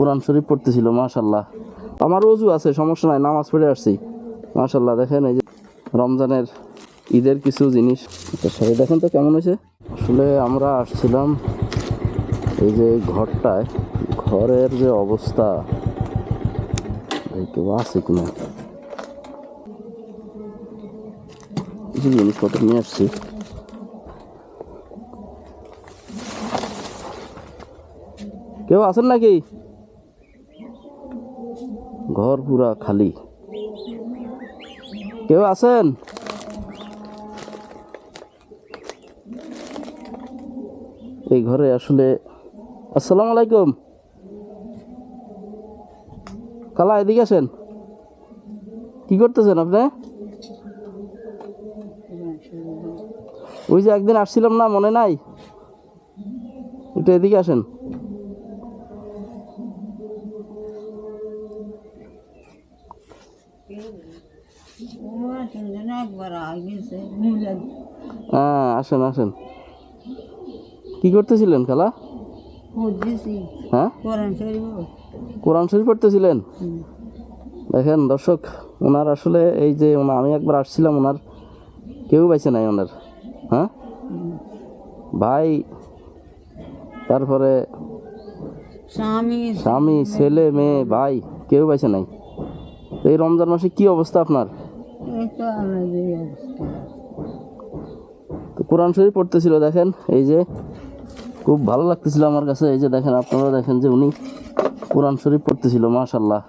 কোরআন শরীফ পড়তেছিল মাশাল্লাহ আমার অজু আছে, সমস্যা নাই, নামাজ পড়ে আসছি। মাশাল্লাহ দেখেন এই যে রমজানের ঈদের কিছু জিনিস। একটা শাড়ি দেখেন তো কেমন হয়েছে? আসলে আমরা আসছিলাম এই যে ঘরটায়, ঘরের যে অবস্থা কেউ আছে কিনা? কিছু জিনিসপত্র নিয়ে আসছি। কেউ আছেন নাকি? ঘর পুরা খালি। কেউ আছেন? এই ঘরে আসলে, আসসালামু আলাইকুম। কালা, এদিকে আসেন। কি করতেছেন আপনি? ওই যে একদিন আসছিলাম না, মনে নাই? একটু এদিকে আসেন। আসেন আসেন। কি করতেছিলেন খালা? হ্যাঁ? কোরআন শরীফ পড়তেছিলেন? দেখেন দর্শক ওনার আসলে এই যে আমি একবার আসছিলাম ওনার কেউ পাইছে নাই ওনার হ্যাঁ? ভাই তারপরে স্বামী স্বামী ছেলে মেয়ে ভাই কেউ পাইছে নাই। এই রমজান মাসে কি অবস্থা আপনার? তো কোরআন শরীফ পড়তেছিল দেখেন এই যে খুব ভালো লাগতেছিল আমার কাছে এই যে দেখেন আপনারা দেখেন যে উনি কোরআন শরীফ পড়তেছিল মাশাল্লাহ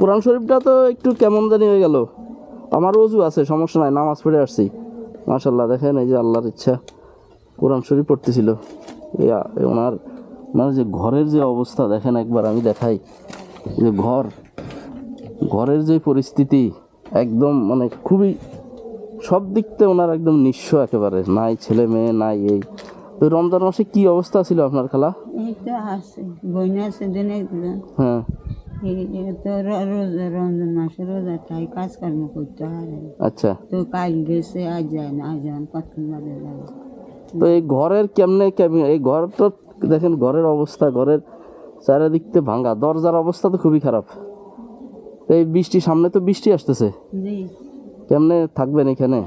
কোরআন শরীফটা তো একটু কেমন জানি হয়ে গেল। আমার অজু আছে সমস্যা নাই নামাজ পড়ে আসছি। মাশাল্লাহ দেখেন এই যে আল্লাহর ইচ্ছা কোরআন শরীফ পড়তেছিল। ওনার ওনার যে ঘরের যে অবস্থা দেখেন একবার আমি দেখাই যে ঘর ঘরের যে পরিস্থিতি একদম মানে খুবই সব দিক থেকে ওনার একদম নিঃস্ব একেবারে। নাই ছেলে মেয়ে নাই এই। তো রমজান মাসে কি অবস্থা ছিল আপনার খালা? এই তো আছে বইনা আছে দিনে হ্যাঁ। এই তো রোজা রমজান মাসে রোজা তাই কাজকর্ম করতে পারে আচ্ছা। তো কাল গেছে আজ যায় না আজ যান কত বাজে যাবে তো এই ঘরের কেমনে কেমনে এই ঘর তো দেখেন ঘরের অবস্থা ঘরের চারিদিক থেকে ভাঙা দরজার অবস্থা তো খুবই খারাপ। এই বৃষ্টি সামনে তো বৃষ্টি আসতেছে। কেমনে থাকবেন এখানে।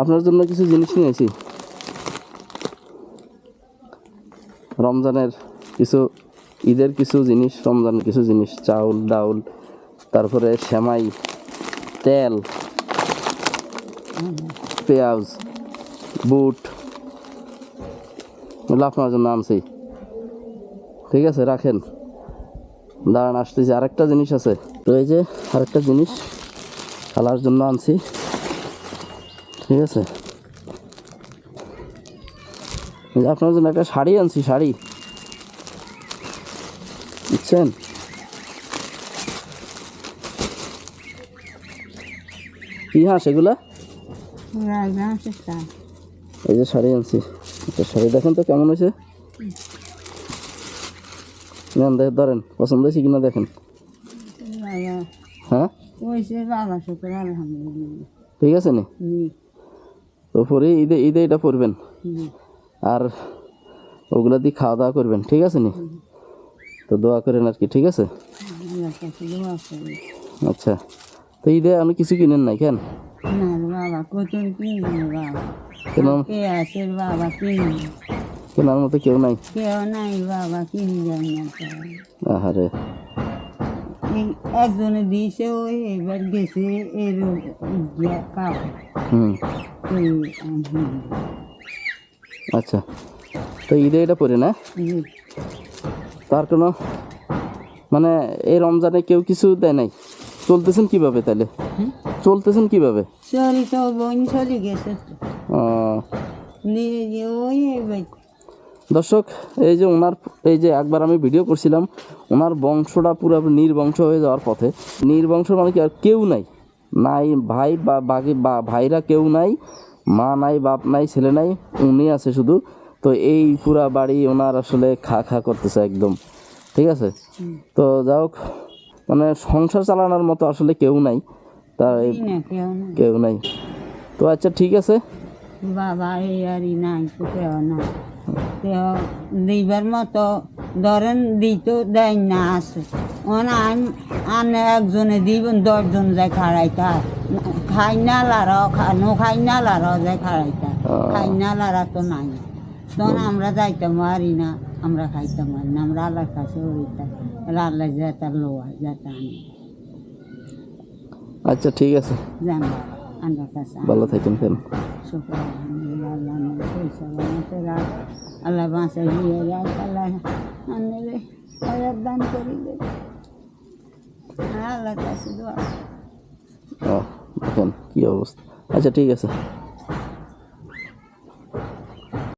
আপনার জন্য কিছু জিনিস নিয়েছি রমজানের কিছু ঈদের কিছু জিনিস রমজান কিছু জিনিস চাউল ডাউল তারপরে সেমাই তেল পেঁয়াজ বুট আপনার জন্য আনছি। ঠিক আছে রাখেন। দাঁড়ান আসতেছি। আরেকটা জিনিস আছে। তো এই যে আরেকটা জিনিস খালার জন্য আনছি। ঠিক আছে? আপনার জন্য একটা শাড়ি আনছি শাড়ি। বুঝছেন? কি হাঁস এগুলা? এই যে শাড়ি আনছি। শাড়ি দেখেন তো কেমন হয়েছে? নেন ধরেন পছন্দ হয়েছে কিনা দেখেন। হ্যাঁ? ঠিক আছে নি? তো পরে ঈদে ঈদে এটা পরবেন। আর ওগুলা দিয়ে খাওয়া দাওয়া করবেন ঠিক আছে নি? তো দোয়া করেন আর কি ঠিক আছে? আচ্ছা। তো ঈদে আমি কিছু কিনেন নাই কেন? বাবা কত কিনবে বাবা? কে আছে বাবা কিনবে। কেনার মতো কেউ নাই কেউ নাই বাবা কিনে যায় না। আহারে একজনে দিয়েছে ওই এবার গেছে এর হুম আচ্ছা তো ঈদে এটা পরে না তার কোনো মানে এই রমজানে কেউ কিছু দেয় নাই চলতেছেন কীভাবে তাহলে চলতেছেন কীভাবে চলি তো বোন চলে গেছে আহ, নিয়ে ওই এবার দর্শক এই যে ওনার এই যে একবার আমি ভিডিও করছিলাম ওনার বংশটা পুরো নির্বংশ হয়ে যাওয়ার পথে। নির্বংশ মানে কি? আর কেউ নাই। নাই ভাই বা বাকি বা ভাইরা কেউ নাই মা নাই বাপ নাই ছেলে নাই উনি আছে শুধু। তো এই পুরা বাড়ি ওনার আসলে খা খা করতেছে একদম। ঠিক আছে? তো যাই হোক মানে সংসার চালানোর মতো আসলে কেউ নাই। তা এই না কেউ নাই। তো আচ্ছা ঠিক আছে। বাবা এই আর নাই। দিবার মতো ধরেন দিত দেয় না আছে। ওন আনে একজনে দিবেন দশজন যায় খাড়াইতা। খাই না লারা নো খাই না লারা যায় খাড়াইতা। খাই না লারা তো নাই। তখন আমরা যাইতাম পারি না আমরা খাইতাম পারি না আমরা আল্লাহর কাছে ওইটা আল্লাহ যেটা লোয়া যেটা আনে। আচ্ছা ঠিক আছে। জানো আল্লাহর কাছে। ভালো থাকেন ফেন শুক্র আলহামদুলিল্লাহ আল্লাহ আমাদের সেই সালামতে রাখ আল্লাহ বাঁচা দিয়ে রাখ আল্লাহ আনলে হায়াত দান করি দে আল্লাহর কাছে দোয়া ও দেখেন কি অবস্থা আচ্ছা ঠিক আছে